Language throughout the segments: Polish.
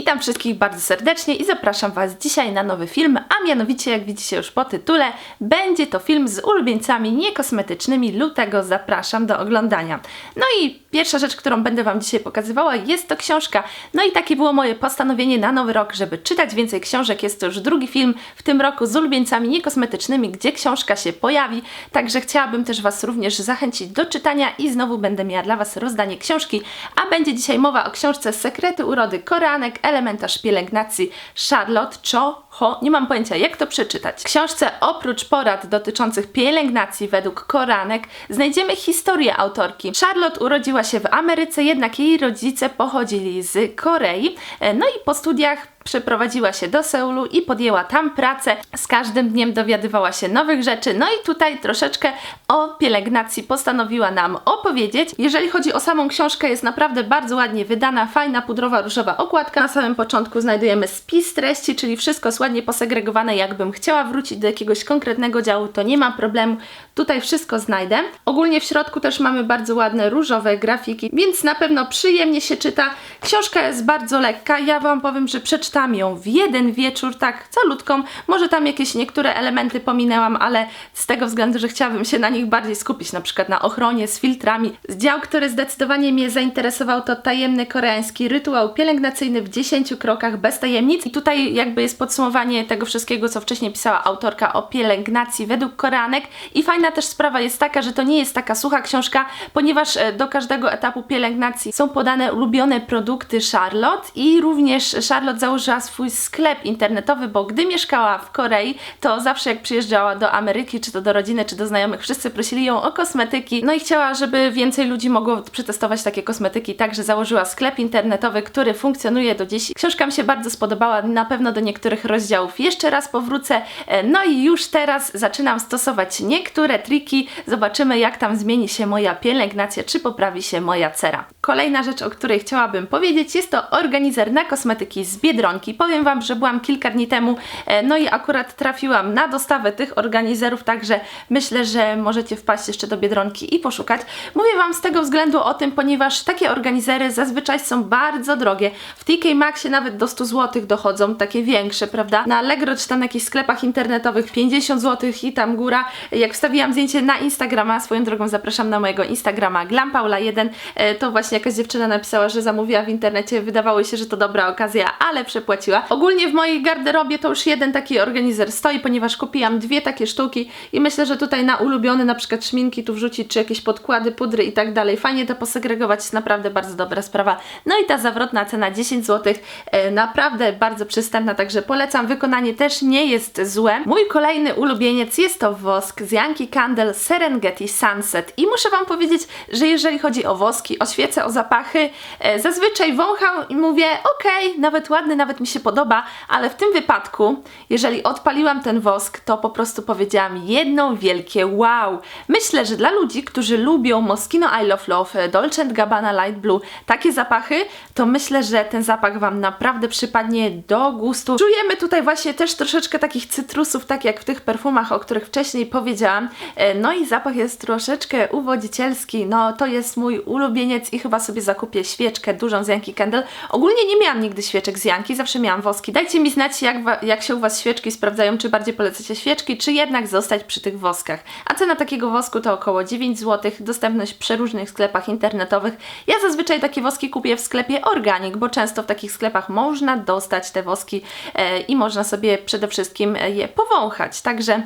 Witam wszystkich bardzo serdecznie i zapraszam Was dzisiaj na nowy film, a mianowicie, jak widzicie już po tytule, będzie to film z ulubieńcami niekosmetycznymi lutego. Zapraszam do oglądania. No i pierwsza rzecz, którą będę Wam dzisiaj pokazywała, jest to książka. No i takie było moje postanowienie na nowy rok, żeby czytać więcej książek. Jest to już drugi film w tym roku z ulubieńcami niekosmetycznymi, gdzie książka się pojawi. Także chciałabym też Was również zachęcić do czytania i znowu będę miała dla Was rozdanie książki, a będzie dzisiaj mowa o książce Sekrety urody koranek, elementarz pielęgnacji Charlotte Cho Ho, nie mam pojęcia jak to przeczytać. W książce oprócz porad dotyczących pielęgnacji według koranek znajdziemy historię autorki. Charlotte urodziła się w Ameryce, jednak jej rodzice pochodzili z Korei. E, No i po studiach przeprowadziła się do Seulu i podjęła tam pracę. Z każdym dniem dowiadywała się nowych rzeczy. No i tutaj troszeczkę o pielęgnacji postanowiła nam opowiedzieć. Jeżeli chodzi o samą książkę, jest naprawdę bardzo ładnie wydana, fajna pudrowa różowa okładka. Na samym początku znajdujemy spis treści, czyli wszystko jest ładnie posegregowane. Jakbym chciała wrócić do jakiegoś konkretnego działu, to nie ma problemu. Tutaj wszystko znajdę. Ogólnie w środku też mamy bardzo ładne różowe grafiki, więc na pewno przyjemnie się czyta. Książka jest bardzo lekka. Ja Wam powiem, że przeczytałam ją w jeden wieczór, tak calutką. Może tam jakieś niektóre elementy pominęłam, ale z tego względu, że chciałabym się na nich bardziej skupić, na przykład na ochronie z filtrami. Dział, który zdecydowanie mnie zainteresował, to tajemny koreański rytuał pielęgnacyjny w 10 krokach bez tajemnic. I tutaj jakby jest podsumowanie tego wszystkiego, co wcześniej pisała autorka o pielęgnacji według koreanek. I fajna też sprawa jest taka, że to nie jest taka sucha książka, ponieważ e, do każdego etapu pielęgnacji są podane ulubione produkty Charlotte i również Charlotte założyła swój sklep internetowy, bo gdy mieszkała w Korei, to zawsze jak przyjeżdżała do Ameryki, czy to do rodziny, czy do znajomych, wszyscy prosili ją o kosmetyki. No i chciała, żeby więcej ludzi mogło przetestować takie kosmetyki, także założyła sklep internetowy, który funkcjonuje do dziś. Książka mi się bardzo spodobała, na pewno do niektórych rozdziałów jeszcze raz powrócę. E, No i już teraz zaczynam stosować niektóre triki. Zobaczymy, jak tam zmieni się moja pielęgnacja, czy poprawi się moja cera. Kolejna rzecz, o której chciałabym powiedzieć, jest to organizer na kosmetyki z Biedronki. Powiem Wam, że byłam kilka dni temu, e, no i akurat trafiłam na dostawę tych organizerów, także myślę, że możecie wpaść jeszcze do Biedronki i poszukać. Mówię Wam z tego względu o tym, ponieważ takie organizery zazwyczaj są bardzo drogie. W TK Maxie nawet do 100 zł dochodzą, takie większe, prawda? Na Allegro czy tam na jakichś sklepach internetowych 50 zł i tam góra. Jak wstawiłam zdjęcie na Instagrama, swoją drogą zapraszam na mojego Instagrama glampaula1, e, to właśnie jakaś dziewczyna napisała, że zamówiła w internecie, wydawało się, że to dobra okazja, ale przepłaciła. Ogólnie w mojej garderobie to już jeden taki organizer stoi, ponieważ kupiłam dwie takie sztuki i myślę, że tutaj na ulubione na przykład szminki tu wrzucić, czy jakieś podkłady, pudry i tak dalej. Fajnie to posegregować, jest naprawdę bardzo dobra sprawa. No i ta zawrotna cena 10 zł, e, naprawdę bardzo przystępna, także polecam. Wykonanie też nie jest złe. Mój kolejny ulubieniec jest to wosk z Yankee Candle Serengeti Sunset i muszę Wam powiedzieć, że jeżeli chodzi o woski, o świece, o zapachy, e, zazwyczaj wącham i mówię, okej, nawet ładny, nawet mi się podoba, ale w tym wypadku, jeżeli odpaliłam ten wosk, to po prostu powiedziałam jedno wielkie wow. Myślę, że dla ludzi, którzy lubią Moschino I Love Love, Dolce Gabbana Light Blue, takie zapachy, to myślę, że ten zapach Wam naprawdę przypadnie do gustu. Czujemy tutaj właśnie też troszeczkę takich cytrusów, tak jak w tych perfumach, o których wcześniej powiedziałam. E, No i zapach jest troszeczkę uwodzicielski, no to jest mój ulubieniec i chyba sobie zakupię świeczkę dużą z Yankee Candle. Ogólnie nie miałam nigdy świeczek z Yankee, zawsze miałam woski. Dajcie mi znać, jak, jak się u Was świeczki sprawdzają, czy bardziej polecacie świeczki, czy jednak zostać przy tych woskach. A cena takiego wosku to około 9 zł, dostępność w przeróżnych sklepach internetowych. Ja zazwyczaj takie woski kupuję w sklepie Organic, bo często w takich sklepach można dostać te woski e, i można sobie przede wszystkim e, je powąchać. Także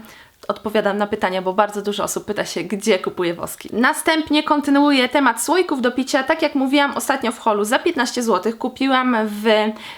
odpowiadam na pytania, bo bardzo dużo osób pyta się, gdzie kupuję woski. Następnie kontynuuję temat słoików do picia. Tak jak mówiłam ostatnio w holu, za 15 zł kupiłam w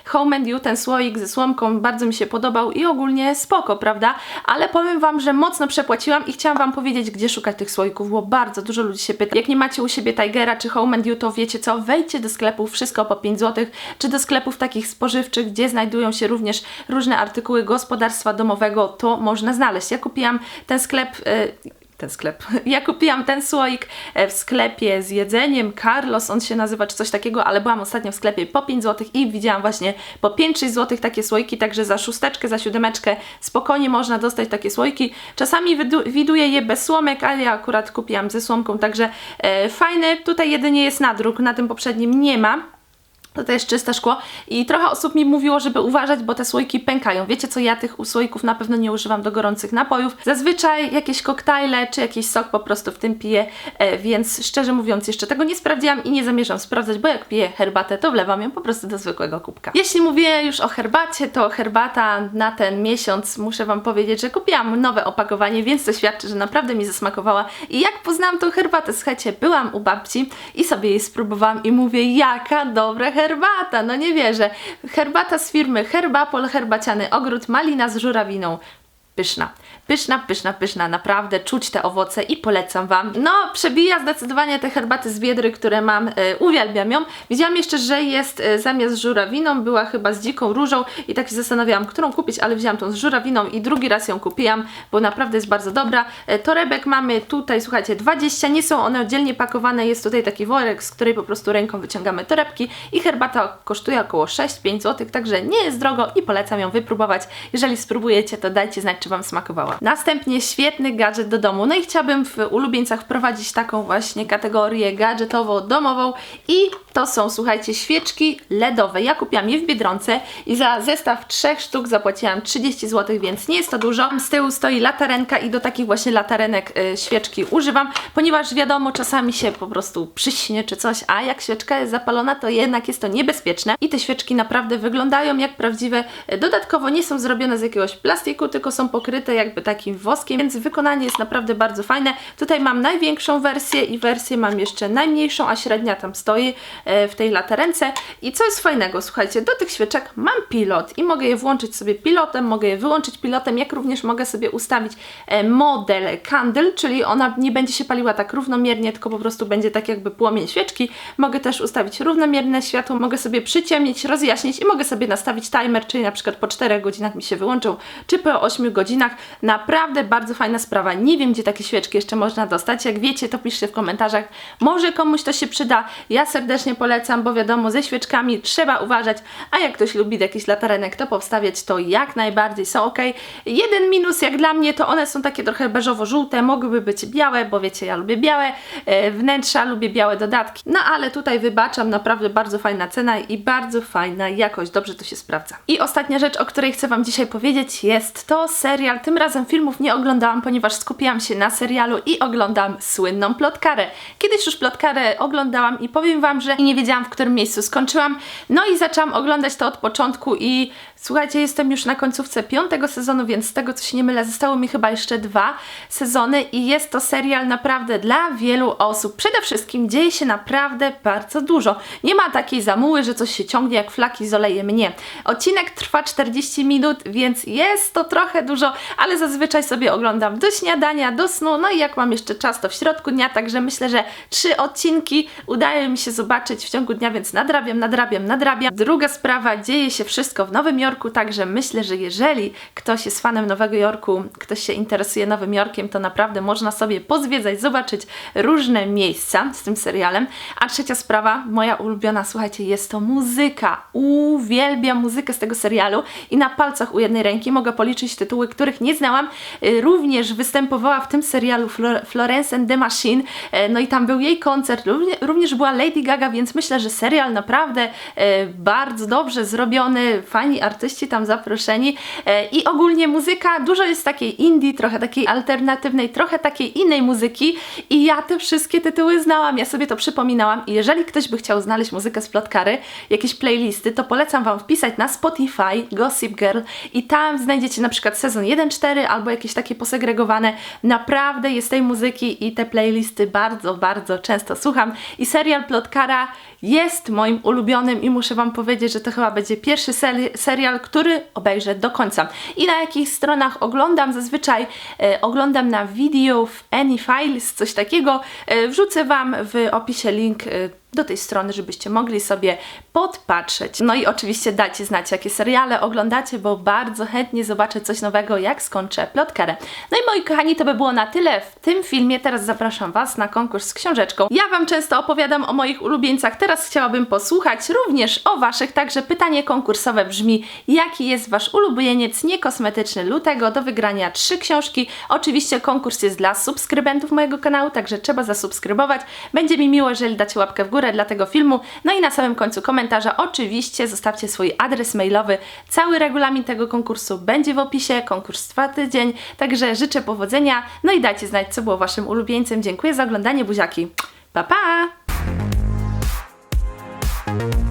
Home and You ten słoik ze słomką, bardzo mi się podobał i ogólnie spoko, prawda? Ale powiem Wam, że mocno przepłaciłam i chciałam Wam powiedzieć, gdzie szukać tych słoików, bo bardzo dużo ludzi się pyta. Jak nie macie u siebie Tigera czy Home and You, to wiecie co, wejdźcie do sklepów, wszystko po 5 zł, czy do sklepów takich spożywczych, gdzie znajdują się również różne artykuły gospodarstwa domowego, to można znaleźć. Ja kupiłam ten sklep. e, ten sklep. Ja kupiłam ten słoik e, w sklepie z jedzeniem. Carlos on się nazywa, czy coś takiego, ale byłam ostatnio w sklepie po 5 zł i widziałam właśnie po 5-6 zł takie słoiki, także za szósteczkę, za siódemeczkę spokojnie można dostać takie słoiki. Czasami widu- widuję je bez słomek, ale ja akurat kupiłam ze słomką, także e. Tutaj jedynie jest nadruk, na tym poprzednim nie ma. To jest czyste szkło i trochę osób mi mówiło, żeby uważać, bo te słoiki pękają. Wiecie co, ja tych słoików na pewno nie używam do gorących napojów. Zazwyczaj jakieś koktajle czy jakiś sok po prostu w tym piję, e, więc szczerze mówiąc jeszcze tego nie sprawdziłam i nie zamierzam sprawdzać, bo jak piję herbatę, to wlewam ją po prostu do zwykłego kubka. Jeśli mówię już o herbacie, to herbata na ten miesiąc muszę Wam powiedzieć, że kupiłam nowe opakowanie, więc to świadczy, że naprawdę mi zasmakowała. I jak poznałam tą herbatę, słuchajcie, byłam u babci i sobie jej spróbowałam i mówię, jaka dobra herbata, no nie wierzę. Herbata z firmy Herbapol, herbaciany ogród, malina z żurawiną. Pyszna. Pyszna, pyszna, pyszna, naprawdę czuć te owoce i polecam Wam. No, przebija zdecydowanie te herbaty z Biedry, które mam, e, uwielbiam ją. Widziałam jeszcze, że jest e, zamiast żurawiną, była chyba z dziką różą i tak się zastanawiałam, którą kupić, ale wzięłam tą z żurawiną i drugi raz ją kupiłam, bo naprawdę jest bardzo dobra. E, torebek mamy tutaj, słuchajcie, 20, nie są one oddzielnie pakowane, jest tutaj taki worek, z której po prostu ręką wyciągamy torebki i herbata kosztuje około 6-5 zł, także nie jest drogo i polecam ją wypróbować. Jeżeli spróbujecie, to dajcie znać, czy Wam smakowała. Następnie świetny gadżet do domu. No i chciałabym w ulubieńcach wprowadzić taką właśnie kategorię gadżetowo-domową i to są, słuchajcie, świeczki LEDowe. Ja kupiłam je w Biedronce i za zestaw trzech sztuk zapłaciłam 30 zł, więc nie jest to dużo. Z tyłu stoi latarenka i do takich właśnie latarenek y, świeczki używam, ponieważ wiadomo, czasami się po prostu przyśnie czy coś, a jak świeczka jest zapalona, to jednak jest to niebezpieczne i te świeczki naprawdę wyglądają jak prawdziwe. Dodatkowo nie są zrobione z jakiegoś plastiku, tylko są pokryte jakby takim woskiem, więc wykonanie jest naprawdę bardzo fajne. Tutaj mam największą wersję i wersję mam jeszcze najmniejszą, a średnia tam stoi e, w tej latarence. I co jest fajnego, słuchajcie, do tych świeczek mam pilot i mogę je włączyć sobie pilotem, mogę je wyłączyć pilotem, jak również mogę sobie ustawić e, model candle, czyli ona nie będzie się paliła tak równomiernie, tylko po prostu będzie tak jakby płomień świeczki. Mogę też ustawić równomierne światło, mogę sobie przyciemnić, rozjaśnić i mogę sobie nastawić timer, czyli na przykład po 4 godzinach mi się wyłączył, czy po 8 godzinach. Naprawdę bardzo fajna sprawa. Nie wiem, gdzie takie świeczki jeszcze można dostać. Jak wiecie, to piszcie w komentarzach. Może komuś to się przyda. Ja serdecznie polecam, bo wiadomo, ze świeczkami trzeba uważać, a jak ktoś lubi jakiś latarenek, to powstawiać to jak najbardziej są ok. Jeden minus, jak dla mnie, to one są takie trochę beżowo-żółte, mogłyby być białe, bo wiecie, ja lubię białe e, wnętrza, lubię białe dodatki. No ale tutaj wybaczam, naprawdę bardzo fajna cena i bardzo fajna jakość, dobrze to się sprawdza. I ostatnia rzecz, o której chcę Wam dzisiaj powiedzieć, jest to serial. Tym razem filmów nie oglądałam, ponieważ skupiłam się na serialu i oglądam słynną plotkarę. Kiedyś już plotkarę oglądałam i powiem Wam, że nie wiedziałam w którym miejscu skończyłam. No i zaczęłam oglądać to od początku i słuchajcie, jestem już na końcówce piątego sezonu, więc z tego co się nie mylę, zostało mi chyba jeszcze dwa sezony i jest to serial naprawdę dla wielu osób. Przede wszystkim dzieje się naprawdę bardzo dużo. Nie ma takiej zamuły, że coś się ciągnie jak flaki z olejem. Nie. Odcinek trwa 40 minut, więc jest to trochę dużo, ale zazwyczaj sobie oglądam do śniadania, do snu, no i jak mam jeszcze czas, to w środku dnia, także myślę, że trzy odcinki udaje mi się zobaczyć w ciągu dnia, więc nadrabiam, nadrabiam, nadrabiam. Druga sprawa, dzieje się wszystko w Nowym Jorku, także myślę, że jeżeli ktoś jest fanem Nowego Jorku, ktoś się interesuje Nowym Jorkiem, to naprawdę można sobie pozwiedzać, zobaczyć różne miejsca z tym serialem. A trzecia sprawa, moja ulubiona, słuchajcie, jest to muzyka. Uwielbiam muzykę z tego serialu i na palcach u jednej ręki mogę policzyć tytuły, których nie znałam. Y, Również występowała w tym serialu Flor Florence and the Machine, e, no i tam był jej koncert, równie- również była Lady Gaga, więc myślę, że serial naprawdę e, bardzo dobrze zrobiony, fajni artyści tam zaproszeni e, i ogólnie muzyka, dużo jest takiej indie, trochę takiej alternatywnej, trochę takiej innej muzyki i ja te wszystkie tytuły znałam, ja sobie to przypominałam i jeżeli ktoś by chciał znaleźć muzykę z Plotkary, jakieś playlisty, to polecam Wam wpisać na Spotify Gossip Girl i tam znajdziecie na przykład sezon 1-4 albo jakieś takie posegregowane. Naprawdę jest tej muzyki i te playlisty bardzo, bardzo często słucham i serial Plotkara jest moim ulubionym i muszę Wam powiedzieć, że to chyba będzie pierwszy seri- serial, który obejrzę do końca. I na jakich stronach oglądam? Zazwyczaj e, oglądam na video w Anyfiles, coś takiego. E, wrzucę Wam w opisie link e, do tej strony, żebyście mogli sobie podpatrzeć. No i oczywiście dajcie znać, jakie seriale oglądacie, bo bardzo chętnie zobaczę coś nowego, jak skończę plotkarę. No i moi kochani, to by było na tyle w tym filmie. Teraz zapraszam Was na konkurs z książeczką. Ja Wam często opowiadam o moich ulubieńcach, teraz chciałabym posłuchać również o Waszych, także pytanie konkursowe brzmi, jaki jest Wasz ulubieniec niekosmetyczny lutego? Do wygrania trzy książki. Oczywiście konkurs jest dla subskrybentów mojego kanału, także trzeba zasubskrybować. Będzie mi miło, jeżeli dacie łapkę w górę dla tego filmu. No i na samym końcu komentarza oczywiście zostawcie swój adres mailowy. Cały regulamin tego konkursu będzie w opisie. Konkurs trwa tydzień, także życzę powodzenia. No i dajcie znać, co było waszym ulubieńcem. Dziękuję za oglądanie, buziaki. Pa, pa! Thank you.